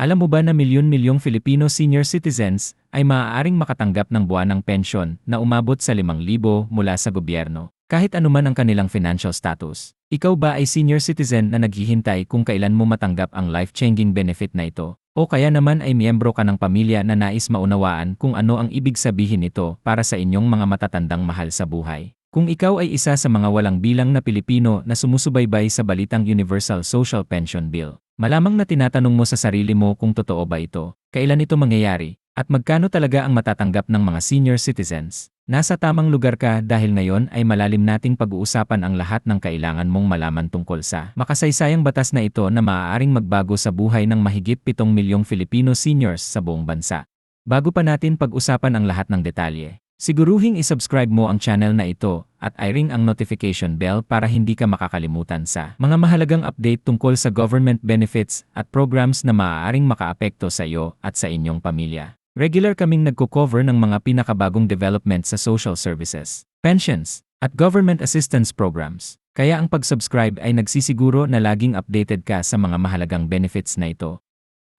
Alam mo ba na milyon-milyong Filipino senior citizens ay maaaring makatanggap ng buwanang pensyon na umabot sa 5,000 mula sa gobyerno, kahit anuman ang kanilang financial status? Ikaw ba ay senior citizen na naghihintay kung kailan mo matanggap ang life-changing benefit na ito? O kaya naman ay miyembro ka ng pamilya na nais maunawaan kung ano ang ibig sabihin nito para sa inyong mga matatandang mahal sa buhay? Kung ikaw ay isa sa mga walang bilang na Pilipino na sumusubaybay sa balitang Universal Social Pension Bill, malamang na tinatanong mo sa sarili mo kung totoo ba ito, kailan ito mangyayari, at magkano talaga ang matatanggap ng mga senior citizens. Nasa tamang lugar ka dahil ngayon ay malalim nating pag-uusapan ang lahat ng kailangan mong malaman tungkol sa makasaysayang batas na ito na maaaring magbago sa buhay ng mahigit 7 milyong Filipino seniors sa buong bansa. Bago pa natin pag-usapan ang lahat ng detalye, Siguruhing isubscribe mo ang channel na ito at i-ring ang notification bell para hindi ka makakalimutan sa mga mahalagang update tungkol sa government benefits at programs na maaaring makaapekto sa iyo at sa inyong pamilya. Regular kaming nagko-cover ng mga pinakabagong development sa social services, pensions, at government assistance programs. Kaya ang pag-subscribe ay nagsisiguro na laging updated ka sa mga mahalagang benefits na ito.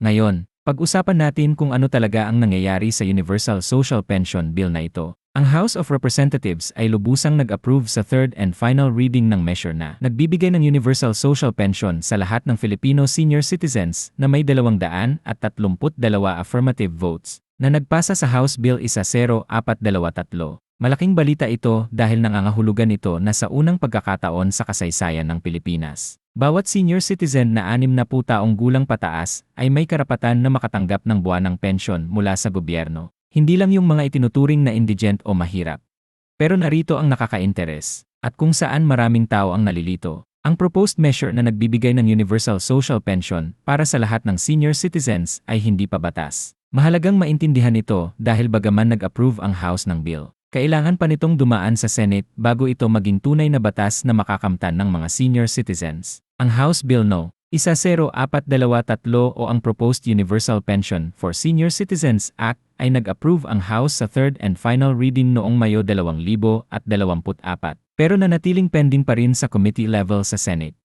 Ngayon, pag-usapan natin kung ano talaga ang nangyayari sa Universal Social Pension Bill na ito. Ang House of Representatives ay lubusang nag-approve sa third and final reading ng measure na nagbibigay ng Universal Social Pension sa lahat ng Filipino senior citizens na may 232 affirmative votes na nagpasa sa House Bill 1043. Malaking balita ito dahil nangangahulugan ito na sa unang pagkakataon sa kasaysayan ng Pilipinas. Bawat senior citizen na 60 taong gulang pataas ay may karapatan na makatanggap ng buwanang pensyon mula sa gobyerno. Hindi lang yung mga itinuturing na indigent o mahirap. Pero narito ang nakaka-interes, at kung saan maraming tao ang nalilito. Ang proposed measure na nagbibigay ng universal social pension para sa lahat ng senior citizens ay hindi pa batas. Mahalagang maintindihan ito dahil bagaman nag-approve ang House ng bill. Kailangan pa nitong dumaan sa Senate bago ito maging tunay na batas na makakamtan ng mga senior citizens. Ang House Bill No. 1043 o ang Proposed Universal Pension for Senior Citizens Act ay nag-approve ang House sa third and final reading noong Mayo 2024 pero nanatiling pending pa rin sa committee level sa Senate.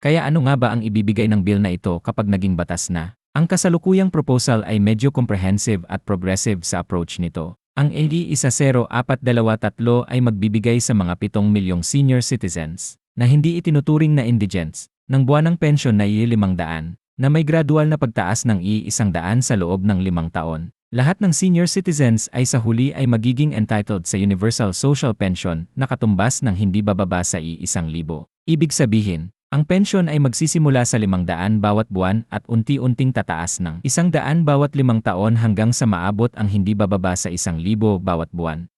Kaya ano nga ba ang ibibigay ng bill na ito kapag naging batas na? Ang kasalukuyang proposal ay medyo comprehensive at progressive sa approach nito. Ang AD 1043 ay magbibigay sa mga 7 milyong senior citizens na hindi itinuturing na indigents ng buwanang pensyon na i-500 na may gradual na pagtaas ng i-100 sa loob ng limang taon. Lahat ng senior citizens ay sa huli ay magiging entitled sa Universal Social Pension na katumbas ng hindi bababa sa i-1,000. Ibig sabihin, ang pensyon ay magsisimula sa 500 bawat buwan at unti-unting tataas ng 100 bawat limang taon hanggang sa maabot ang hindi bababa sa 1,000 bawat buwan.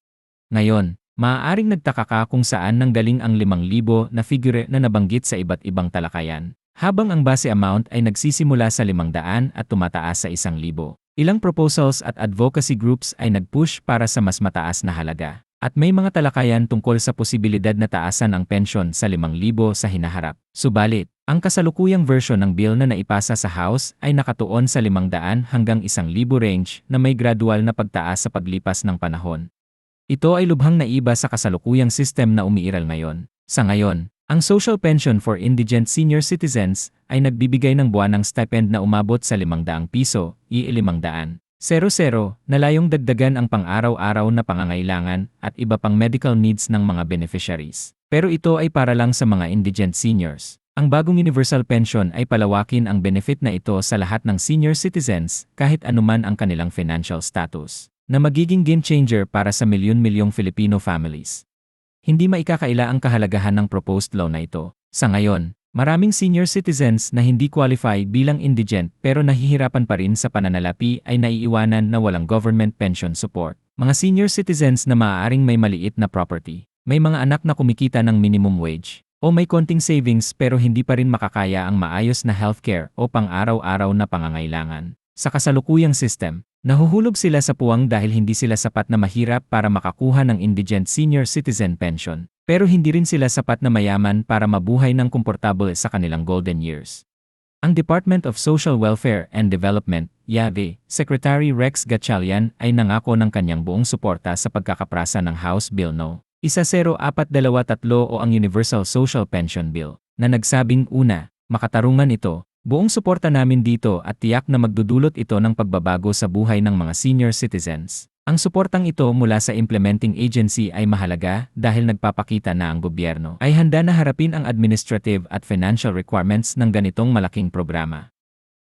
Ngayon, maaaring nagtaka ka kung saan nanggaling ang 5,000 na figure na nabanggit sa iba't ibang talakayan. Habang ang base amount ay nagsisimula sa 500 at tumataas sa 1,000. Ilang proposals at advocacy groups ay nagpush para sa mas mataas na halaga. At may mga talakayan tungkol sa posibilidad na taasan ang pensyon sa 5,000 sa hinaharap. Subalit, ang kasalukuyang version ng bill na naipasa sa House ay nakatuon sa 500 hanggang 1,000 range na may gradual na pagtaas sa paglipas ng panahon. Ito ay lubhang naiba sa kasalukuyang system na umiiral ngayon. Sa ngayon, ang Social Pension for Indigent Senior Citizens ay nagbibigay ng buwanang stipend na umabot sa 500 piso, i-500. 00 na layong dagdagan ang pang-araw-araw na pangangailangan at iba pang medical needs ng mga beneficiaries. Pero ito ay para lang sa mga indigent seniors. Ang bagong universal pension ay palawakin ang benefit na ito sa lahat ng senior citizens kahit anuman ang kanilang financial status, na magiging game changer para sa milyon-milyong Filipino families. Hindi maikakaila ang kahalagahan ng proposed law na ito. Sa ngayon, Maraming senior citizens na hindi qualify bilang indigent pero nahihirapan pa rin sa pananalapi ay naiiwanan na walang government pension support. Mga senior citizens na maaaring may maliit na property, may mga anak na kumikita ng minimum wage, o may konting savings pero hindi pa rin makakaya ang maayos na healthcare o pang-araw-araw na pangangailangan. Sa kasalukuyang system, nahuhulog sila sa puwang dahil hindi sila sapat na mahirap para makakuha ng indigent senior citizen pension. Pero hindi rin sila sapat na mayaman para mabuhay ng komportable sa kanilang golden years. Ang Department of Social Welfare and Development, YAVE, Secretary Rex Gatchalian ay nangako ng kanyang buong suporta sa pagkakaprasa ng House Bill No. 1043 o ang Universal Social Pension Bill, na nagsabing una, makatarungan ito, Buong suporta namin dito at tiyak na magdudulot ito ng pagbabago sa buhay ng mga senior citizens. Ang suportang ito mula sa implementing agency ay mahalaga dahil nagpapakita na ang gobyerno ay handa na harapin ang administrative at financial requirements ng ganitong malaking programa.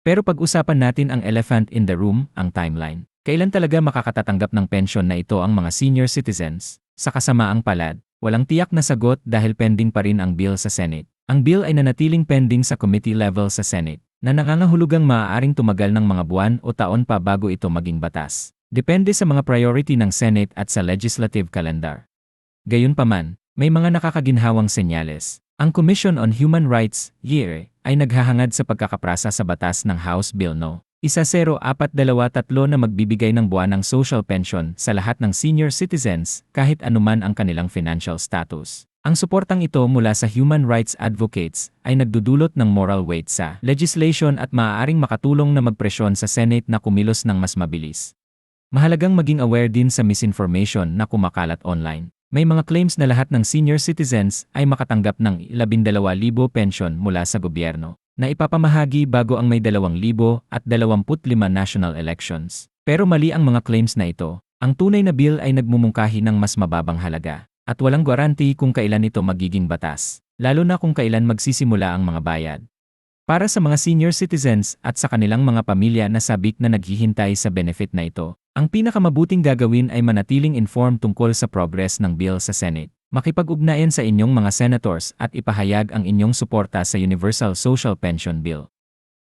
Pero pag-usapan natin ang elephant in the room, ang timeline. Kailan talaga makakatatanggap ng pensyon na ito ang mga senior citizens? Sa kasamaang palad, walang tiyak na sagot dahil pending pa rin ang bill sa Senate. Ang bill ay nanatiling pending sa committee level sa Senate, na nangangahulugang maaaring tumagal ng mga buwan o taon pa bago ito maging batas. Depende sa mga priority ng Senate at sa legislative calendar. Gayunpaman, may mga nakakaginhawang senyales. Ang Commission on Human Rights, YER, ay naghahangad sa pagkakaprasa sa batas ng House Bill No. Isa 0423 na magbibigay ng buwanang social pension sa lahat ng senior citizens kahit anuman ang kanilang financial status. Ang suportang ito mula sa human rights advocates ay nagdudulot ng moral weight sa legislation at maaaring makatulong na magpresyon sa Senate na kumilos ng mas mabilis. Mahalagang maging aware din sa misinformation na kumakalat online. May mga claims na lahat ng senior citizens ay makatanggap ng 12,000 pension mula sa gobyerno na ipapamahagi bago ang may 2,000 at 25 national elections. Pero mali ang mga claims na ito. Ang tunay na bill ay nagmumungkahi ng mas mababang halaga at walang garanti kung kailan ito magiging batas, lalo na kung kailan magsisimula ang mga bayad. Para sa mga senior citizens at sa kanilang mga pamilya na sabik na naghihintay sa benefit na ito, ang pinakamabuting gagawin ay manatiling informed tungkol sa progress ng bill sa Senate. Makipag-ugnayan sa inyong mga senators at ipahayag ang inyong suporta sa Universal Social Pension Bill.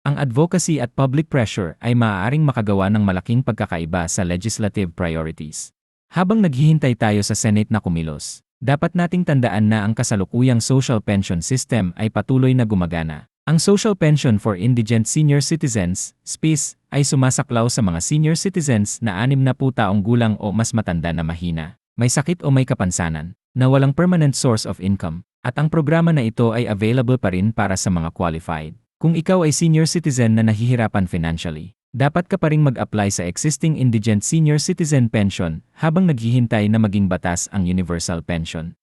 Ang advocacy at public pressure ay maaaring makagawa ng malaking pagkakaiba sa legislative priorities. Habang naghihintay tayo sa Senate na kumilos, dapat nating tandaan na ang kasalukuyang social pension system ay patuloy na gumagana. Ang Social Pension for Indigent Senior Citizens, SPIS, ay sumasaklaw sa mga senior citizens na anim na po taong gulang o mas matanda na mahina, may sakit o may kapansanan, na walang permanent source of income, at ang programa na ito ay available pa rin para sa mga qualified. Kung ikaw ay senior citizen na nahihirapan financially, dapat ka pa rin mag-apply sa existing indigent senior citizen pension habang naghihintay na maging batas ang universal pension.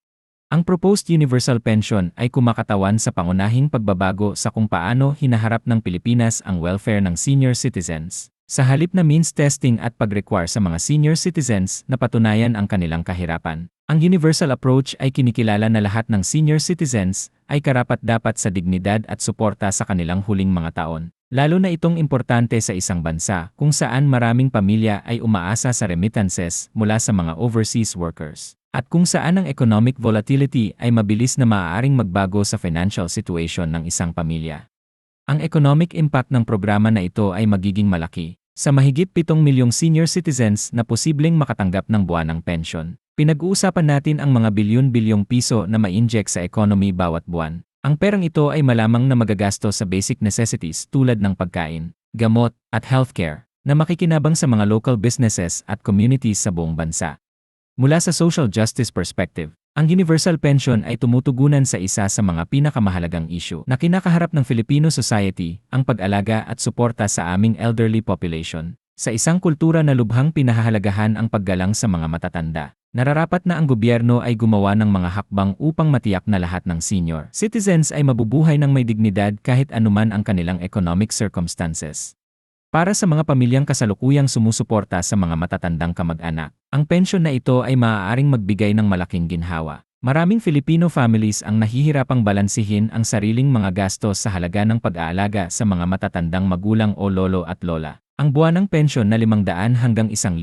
Ang proposed universal pension ay kumakatawan sa pangunahing pagbabago sa kung paano hinaharap ng Pilipinas ang welfare ng senior citizens. Sa halip na means testing at pag-require sa mga senior citizens na patunayan ang kanilang kahirapan, ang universal approach ay kinikilala na lahat ng senior citizens ay karapat-dapat sa dignidad at suporta sa kanilang huling mga taon. Lalo na itong importante sa isang bansa kung saan maraming pamilya ay umaasa sa remittances mula sa mga overseas workers at kung saan ang economic volatility ay mabilis na maaaring magbago sa financial situation ng isang pamilya. Ang economic impact ng programa na ito ay magiging malaki sa mahigit 7 milyong senior citizens na posibleng makatanggap ng buwanang pension. Pinag-uusapan natin ang mga bilyon-bilyong piso na ma-inject sa economy bawat buwan. Ang perang ito ay malamang na magagasto sa basic necessities tulad ng pagkain, gamot, at healthcare na makikinabang sa mga local businesses at communities sa buong bansa. Mula sa social justice perspective, ang universal pension ay tumutugunan sa isa sa mga pinakamahalagang issue na kinakaharap ng Filipino society, ang pag-alaga at suporta sa aming elderly population. Sa isang kultura na lubhang pinahahalagahan ang paggalang sa mga matatanda, nararapat na ang gobyerno ay gumawa ng mga hakbang upang matiyak na lahat ng senior citizens ay mabubuhay ng may dignidad kahit anuman ang kanilang economic circumstances. Para sa mga pamilyang kasalukuyang sumusuporta sa mga matatandang kamag-anak, ang pensyon na ito ay maaaring magbigay ng malaking ginhawa. Maraming Filipino families ang nahihirapang balansihin ang sariling mga gastos sa halaga ng pag-aalaga sa mga matatandang magulang o lolo at lola. Ang buwanang pensyon na 500 hanggang 1,000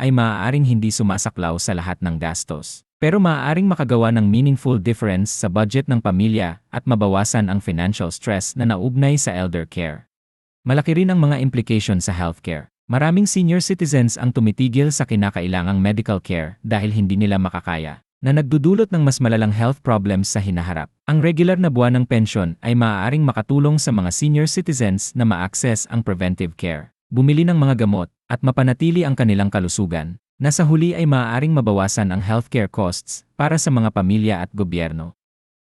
ay maaaring hindi sumasaklaw sa lahat ng gastos. Pero maaaring makagawa ng meaningful difference sa budget ng pamilya at mabawasan ang financial stress na naugnay sa elder care. Malaki rin ang mga implication sa healthcare. Maraming senior citizens ang tumitigil sa kinakailangang medical care dahil hindi nila makakaya, na nagdudulot ng mas malalang health problems sa hinaharap. Ang regular na buwan ng pensyon ay maaaring makatulong sa mga senior citizens na ma-access ang preventive care, bumili ng mga gamot, at mapanatili ang kanilang kalusugan, na sa huli ay maaaring mabawasan ang healthcare costs para sa mga pamilya at gobyerno.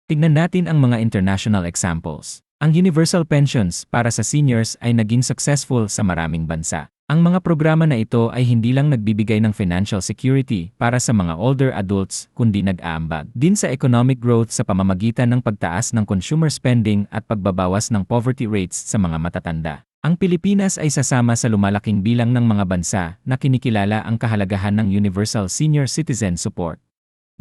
Tignan natin ang mga international examples. Ang universal pensions para sa seniors ay naging successful sa maraming bansa. Ang mga programa na ito ay hindi lang nagbibigay ng financial security para sa mga older adults kundi nag-aambag din sa economic growth sa pamamagitan ng pagtaas ng consumer spending at pagbabawas ng poverty rates sa mga matatanda. Ang Pilipinas ay sasama sa lumalaking bilang ng mga bansa na kinikilala ang kahalagahan ng Universal Senior Citizen Support.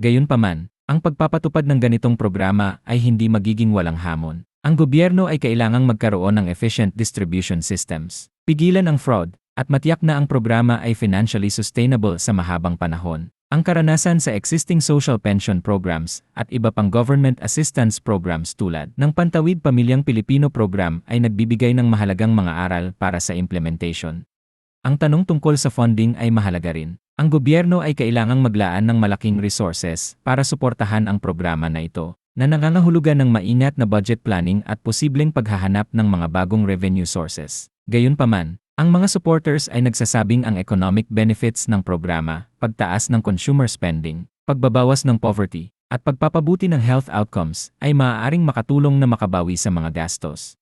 Gayunpaman, ang pagpapatupad ng ganitong programa ay hindi magiging walang hamon. Ang gobyerno ay kailangang magkaroon ng efficient distribution systems, pigilan ang fraud, at matiyak na ang programa ay financially sustainable sa mahabang panahon. Ang karanasan sa existing social pension programs at iba pang government assistance programs tulad ng Pantawid Pamilyang Pilipino program ay nagbibigay ng mahalagang mga aral para sa implementation. Ang tanong tungkol sa funding ay mahalaga rin. Ang gobyerno ay kailangang maglaan ng malaking resources para suportahan ang programa na ito, na nangangahulugan ng maingat na budget planning at posibleng paghahanap ng mga bagong revenue sources. Gayunpaman, ang mga supporters ay nagsasabing ang economic benefits ng programa, pagtaas ng consumer spending, pagbabawas ng poverty, at pagpapabuti ng health outcomes ay maaaring makatulong na makabawi sa mga gastos.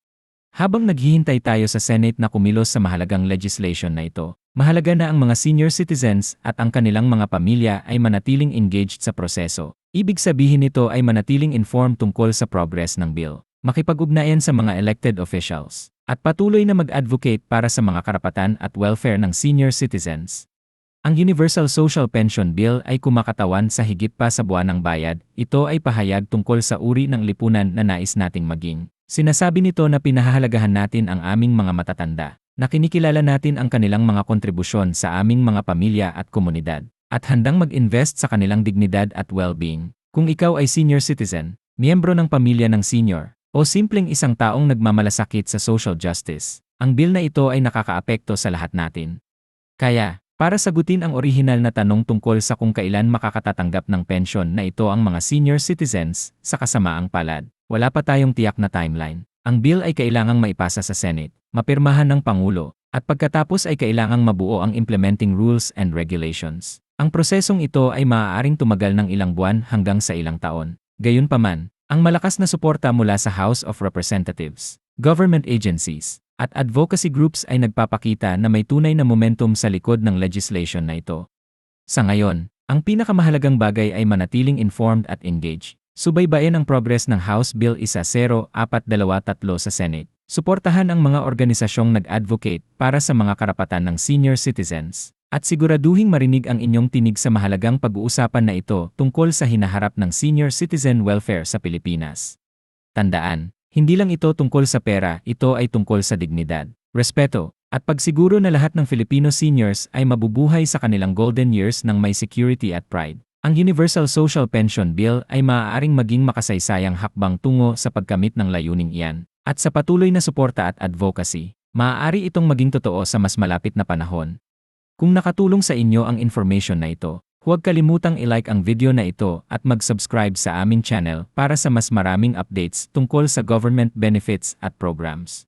Habang naghihintay tayo sa Senate na kumilos sa mahalagang legislation na ito, mahalaga na ang mga senior citizens at ang kanilang mga pamilya ay manatiling engaged sa proseso. Ibig sabihin nito ay manatiling informed tungkol sa progress ng bill, makipag-ugnayan sa mga elected officials, at patuloy na mag-advocate para sa mga karapatan at welfare ng senior citizens. Ang Universal Social Pension Bill ay kumakatawan sa higit pa sa buwan ng bayad, ito ay pahayag tungkol sa uri ng lipunan na nais nating maging. Sinasabi nito na pinahahalagahan natin ang aming mga matatanda, na kinikilala natin ang kanilang mga kontribusyon sa aming mga pamilya at komunidad, at handang mag-invest sa kanilang dignidad at well-being. Kung ikaw ay senior citizen, miyembro ng pamilya ng senior, o simpleng isang taong nagmamalasakit sa social justice, ang bill na ito ay nakakaapekto sa lahat natin. Kaya, para sagutin ang orihinal na tanong tungkol sa kung kailan makakatatanggap ng pensyon na ito ang mga senior citizens, sa kasamaang palad, wala pa tayong tiyak na timeline. Ang bill ay kailangang maipasa sa Senate, mapirmahan ng Pangulo, at pagkatapos ay kailangang mabuo ang implementing rules and regulations. Ang prosesong ito ay maaaring tumagal ng ilang buwan hanggang sa ilang taon. Gayunpaman, ang malakas na suporta mula sa House of Representatives, government agencies, at advocacy groups ay nagpapakita na may tunay na momentum sa likod ng legislation na ito. Sa ngayon, ang pinakamahalagang bagay ay manatiling informed at engaged. Subaybayan ang progress ng House Bill 1043 sa Senate. Suportahan ang mga organisasyong nag-advocate para sa mga karapatan ng senior citizens at siguraduhing marinig ang inyong tinig sa mahalagang pag-uusapan na ito tungkol sa hinaharap ng senior citizen welfare sa Pilipinas. Tandaan, hindi lang ito tungkol sa pera, ito ay tungkol sa dignidad, respeto, at pagsiguro na lahat ng Filipino seniors ay mabubuhay sa kanilang golden years ng may security at pride. Ang Universal Social Pension Bill ay maaaring maging makasaysayang hakbang tungo sa pagkamit ng layuning iyan. At sa patuloy na suporta at advocacy, maaari itong maging totoo sa mas malapit na panahon. Kung nakatulong sa inyo ang information na ito, huwag kalimutang i-like ang video na ito at mag-subscribe sa aming channel para sa mas maraming updates tungkol sa government benefits at programs.